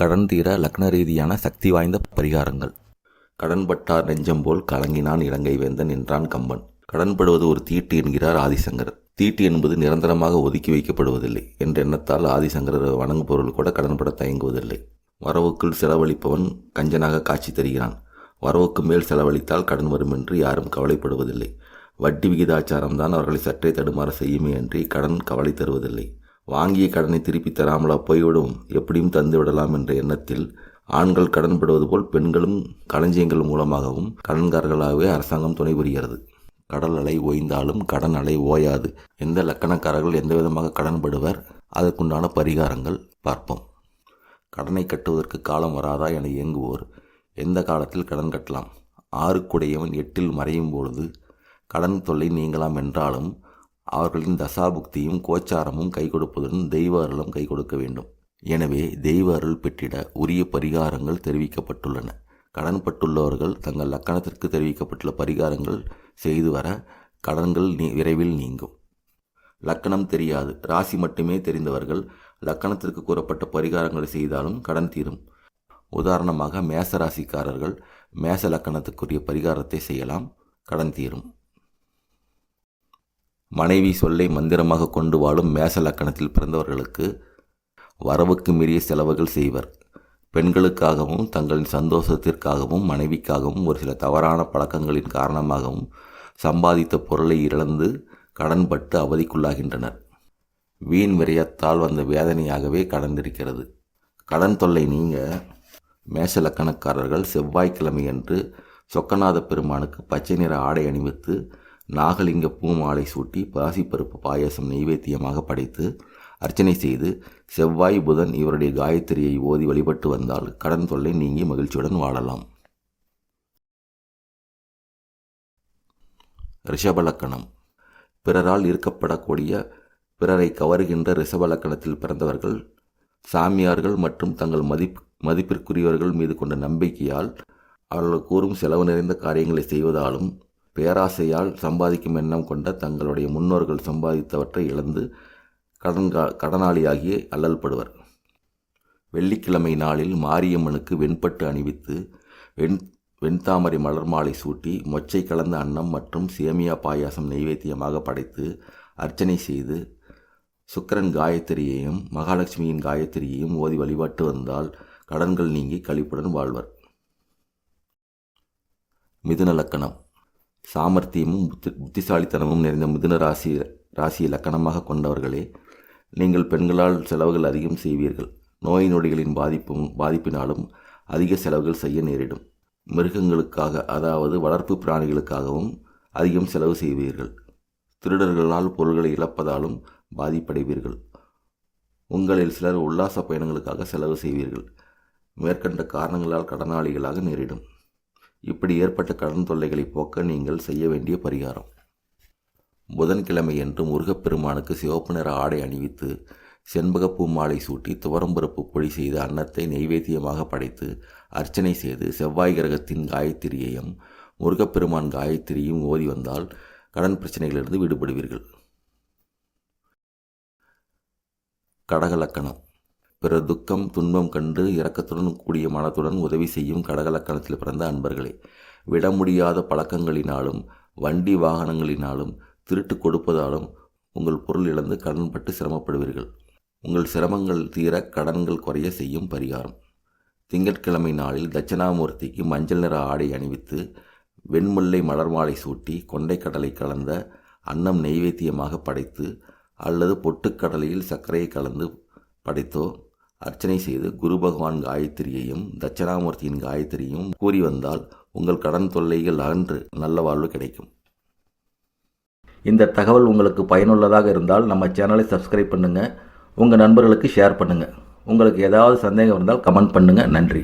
கடன் தீர லக்ன ரீதியான சக்தி வாய்ந்த பரிகாரங்கள். கடன்பட்டார் நெஞ்சம் போல் கலங்கினான் இலங்கை வேந்தன் என்றான் கம்பன். கடன்படுவது ஒரு தீட்டு என்கிறார் ஆதிசங்கர் தீட்டு என்பது நிரந்தரமாக ஒதுக்கி வைக்கப்படுவதில்லை. என்ற எண்ணத்தால் ஆதிசங்கரர் வணங்குபொருள் கூட கடன்பட தயங்குவதில்லை. வரவுக்குள் செலவழிப்பவன் கஞ்சனாக காட்சி தருகிறான். வரவுக்கு மேல் செலவழித்தால் கடன் வரும் என்று யாரும் கவலைப்படுவதில்லை. வட்டி விகிதாச்சாரம் தான் அவர்களை சற்றே தடுமாற செய்யுமே அன்றி கடன் கவலை தருவதில்லை. வாங்கிய கடனை திருப்பி தராமலா போய்விடும். எப்படியும் தந்து விடலாம் என்ற எண்ணத்தில் ஆண்கள் கடன்படுவது போல் பெண்களும் களஞ்சியங்கள் மூலமாகவும் கடன்காரர்களாகவே அரசாங்கம் துணை புரிகிறது. கடல் அலை ஓய்ந்தாலும் கடன் அலை ஓயாது. எந்த லக்கணக்காரர்கள் எந்த விதமாக கடன்படுவர்? அதற்குண்டான பரிகாரங்கள் பார்ப்போம். கடனை கட்டுவதற்கு காலம் வராதா என இயங்குவோர் எந்த காலத்தில் கடன் கட்டலாம்? ஆறுக்குடையவன் எட்டில் மறையும் பொழுது கடன் தொல்லை நீங்கலாம் என்றாலும் அவர்களின் தசாபுக்தியும் கோச்சாரமும் கை கொடுப்பதுடன் தெய்வ அருளும் கை கொடுக்க வேண்டும். எனவே தெய்வ அருள் பெற்றிட உரிய பரிகாரங்கள் தெரிவிக்கப்பட்டுள்ளன. கடன்பட்டுள்ளவர்கள் தங்கள் லக்கணத்திற்கு தெரிவிக்கப்பட்டுள்ள பரிகாரங்கள் செய்து வர கடன்கள் நீ விரைவில் நீங்கும். லக்கணம் தெரியாது. ராசி மட்டுமே தெரிந்தவர்கள் லக்கணத்திற்கு கூறப்பட்ட பரிகாரங்களை செய்தாலும் கடன் தீரும். உதாரணமாக மேச ராசிக்காரர்கள் மேச லக்கணத்துக்குரிய பரிகாரத்தை செய்யலாம் கடன் தீரும். மனைவி சொல்லை மந்திரமாக கொண்டு வாழும் மேச லக்கணத்தில் பிறந்தவர்களுக்கு வரவுக்கு மீறிய செலவுகள் செய்வர். பெண்களுக்காகவும் தங்களின் சந்தோஷத்திற்காகவும் மனைவிக்காகவும் ஒரு சில தவறான பழக்கங்களின் காரணமாகவும் சம்பாதித்த பொருளை இழந்து கடன்பட்டு அவதிக்குள்ளாகின்றனர். வீண் விரயத்தால் வந்த வேதனையாகவே கடந்திருக்கிறது. கடன் தொல்லை நீங்க மேஷ லக்கணக்காரர்கள் செவ்வாய்க்கிழமையன்று சொக்கநாத பெருமானுக்கு பச்சை நிற ஆடை அணிவித்து நாகலிங்க பூ மாலை சூட்டி பாசிப்பருப்பு பாயசம் நைவேத்தியமாக படைத்து அர்ச்சனை செய்து செவ்வாய் புதன் இவருடைய காயத்ரியை ஓதி வழிபட்டு வந்தால் கடன் தொல்லை நீங்கி மகிழ்ச்சியுடன் வாழலாம். ரிஷபலக்கணம். பிறரால் இருக்கப்படக்கூடிய பிறரை கவருகின்ற ரிஷபலக்கணத்தில் பிறந்தவர்கள் சாமியார்கள் மற்றும் தங்கள் மதிப்பு மதிப்பிற்குரியவர்கள் மீது கொண்ட நம்பிக்கையால் அவர்கள் கூறும் செலவு நிறைந்த காரியங்களை செய்வதாலும் பேராசையால் சம்பாதிக்கும் எண்ணம் கொண்ட தங்களுடைய முன்னோர்கள் சம்பாதித்தவற்றை இழந்து கடன் கடனாளியாகி அல்லல்படுவர் வெள்ளிக்கிழமை நாளில் மாரியம்மனுக்கு வெண்பட்டு அணிவித்து வெண் வெண்தாமரை மலர் மாலை சூட்டி மொச்சை கலந்த அன்னம் மற்றும் சேமியா பாயாசம் நைவேத்தியமாக படைத்து அர்ச்சனை செய்து சுக்கரன் காயத்ரியையும் மகாலட்சுமியின் காயத்ரியையும் ஓதி வழிபட்டு வந்தால் கடன்கள் நீங்கி கழிப்புடன் வாழ்வர். மிதுன லக்கணம். சாமர்த்தியமும் புத்தி புத்திசாலித்தனமும் நிறைந்த மிதுன ராசி ராசியை லக்கணமாக கொண்டவர்களே நீங்கள் பெண்களால் செலவுகள் அதிகம் செய்வீர்கள். நோய் நொடிகளின் பாதிப்பும் பாதிப்பினாலும் அதிக செலவுகள் செய்ய நேரிடும். மிருகங்களுக்காக அதாவது வளர்ப்பு பிராணிகளுக்காகவும் அதிகம் செலவு செய்வீர்கள். திருடர்களால் பொருள்களை இழப்பதாலும் பாதிப்படைவீர்கள். உங்களில் சிலர் உல்லாச பயணங்களுக்காக செலவு செய்வீர்கள். மேற்கண்ட காரணங்களால் கடனாளிகளாக நேரிடும். இப்படி ஏற்பட்ட கடன் தொல்லைகளை போக்க நீங்கள் செய்ய வேண்டிய பரிகாரம். புதன்கிழமையன்று முருகப்பெருமானுக்கு சிவப்பு நிற ஆடை அணிவித்து செண்பகப்பூ மாலை சூட்டி துவரம்பருப்பு பொடி செய்த அன்னத்தை நெய்வேத்தியமாக படைத்து அர்ச்சனை செய்து செவ்வாய் கிரகத்தின் காயத்திரியையும் முருகப்பெருமான் காயத்திரியும் ஓதி வந்தால் கடன் பிரச்சனைகளிலிருந்து விடுபடுவீர்கள். கடகலக்கணம். பிற துக்கம் துன்பம் கண்டு இரக்கத்துடன் கூடிய மனத்துடன் உதவி செய்யும் கடகலக்கணத்தில் பிறந்த அன்பர்களே விட முடியாத பழக்கங்களினாலும் வண்டி வாகனங்களினாலும் திருட்டு கொடுப்பதாலும் உங்கள் பொருள் இழந்து கடன்பட்டு சிரமப்படுவீர்கள். உங்கள் சிரமங்கள் தீர கடன்கள் குறைய செய்யும் பரிகாரம். திங்கட்கிழமை நாளில் தட்சிணாமூர்த்திக்கு மஞ்சள் நிற ஆடை அணிவித்து வெண்முல்லை மலர் மாலை சூட்டி கொண்டைக்கடலை கலந்த அன்னம் நெய்வேத்தியமாக படைத்து அல்லது பொட்டுக்கடலையில் சர்க்கரையை கலந்து படைத்தோ அர்ச்சனை செய்து குரு பகவான் காயத்ரியையும் தட்சிணாமூர்த்தியின் காயத்ரியையும் கூறி வந்தால் உங்கள் கடன் தொல்லைகள் அகன்று நல்ல வாழ்வு கிடைக்கும். இந்த தகவல் உங்களுக்கு பயனுள்ளதாக இருந்தால் நம்ம சேனலை சப்ஸ்கிரைப் பண்ணுங்கள் உங்கள் நண்பர்களுக்கு ஷேர் பண்ணுங்கள் உங்களுக்கு ஏதாவது சந்தேகம் இருந்தால் கமெண்ட் பண்ணுங்கள் நன்றி.